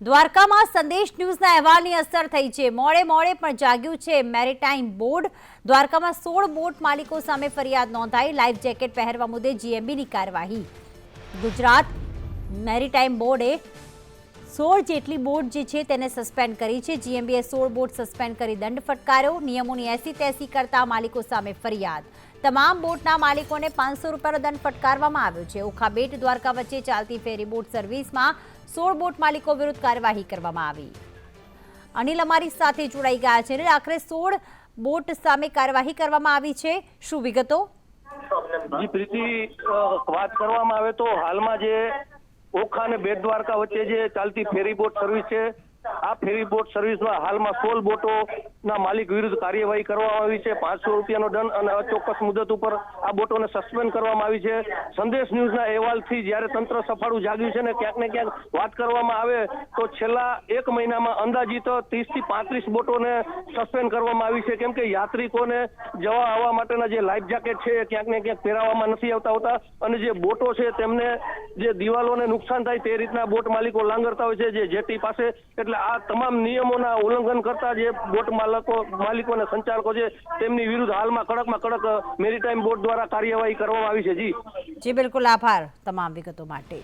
દ્વારકામાં સંદેશ ન્યૂઝના અહેવાલની અસર થઈ છે. મોડે મોડે પણ જાગ્યું છે મેરીટાઈમ બોર્ડ. દ્વારકામાં સોળ બોટ માલિકો સામે ફરિયાદ નોંધાઈ. લાઈફ જેકેટ પહેરવા મુદ્દે જીએમબીની કાર્યવાહી. ગુજરાત મેરીટાઈમ બોર્ડે સોળ જેટલી બોટ જે છે તેને સસ્પેન્ડ કરી છે. જીએમબીએ સોળ બોટ સસ્પેન્ડ કરી દંડ ફટકાર્યો. નિયમોની એસી તેસી કરતા માલિકો સામે ફરિયાદ. તમામ બોટના માલિકોને પાંચસો રૂપિયાનો દંડ ફટકારવામાં આવ્યો છે. ઓખા બેટ દ્વારકા વચ્ચે ચાલતી ફેરી બોટ સર્વિસમાં સોળ બોટ માલિકો વિરુદ્ધ કાર્યવાહી કરવામાં આવી. અનિલ અમારી સાથે જોડાઈ ગયા છે. અને આખરે સોળ બોટ સામે કાર્યવાહી કરવામાં આવી છે. શું વિગતો? જી, પ્રીતિ વાત કરવામાં આવે તો હાલમાં જે ઓખા અને બેટ દ્વારકા વચ્ચે જે ચાલતી ફેરી બોટ સર્વિસ છે આ ફેરી બોટ સર્વિસમાં હાલમાં સોળ બોટો ના માલિક વિરુદ્ધ કાર્યવાહી કરવામાં આવી છે. પાંચસો રૂપિયાનો દંડ અને અચોક્કસ મુદત ઉપર આ બોટોને સસ્પેન્ડ કરવામાં આવી છે. સંદેશ ન્યૂઝના અહેવાલથી જ્યારે તંત્ર સફાળું જાગ્યું છે ને ક્યાંક ને ક્યાંક વાત કરવામાં આવે તો છેલ્લા એક મહિનામાં અંદાજિત ત્રીસથી પાંત્રીસ બોટોને સસ્પેન્ડ કરવામાં આવી છે. કેમ કે યાત્રિકોને જવા આવવા માટેના જે લાઈફ જેકેટ છે ક્યાંક ને ક્યાંક પહેરાવવામાં નથી આવતા હોતા અને જે બોટો છે તેમને જે દિવાલોને નુકસાન થાય તે રીતના બોટ માલિકો લાંગરતા હોય છે જે જેટી પાસે. એટલે આ તમામ નિયમોના ઉલ્લંઘન કરતા જે બોટ માલકો માલિકો અને સંચાલકો છે, તેમની વિરુદ્ધ હાલમાં કડકમાં કડક મેરીટાઈમ બોર્ડ દ્વારા કાર્યવાહી કરવામાં આવી છે. જી. જી, બિલકુલ આભાર તમામ વિગતો માટે.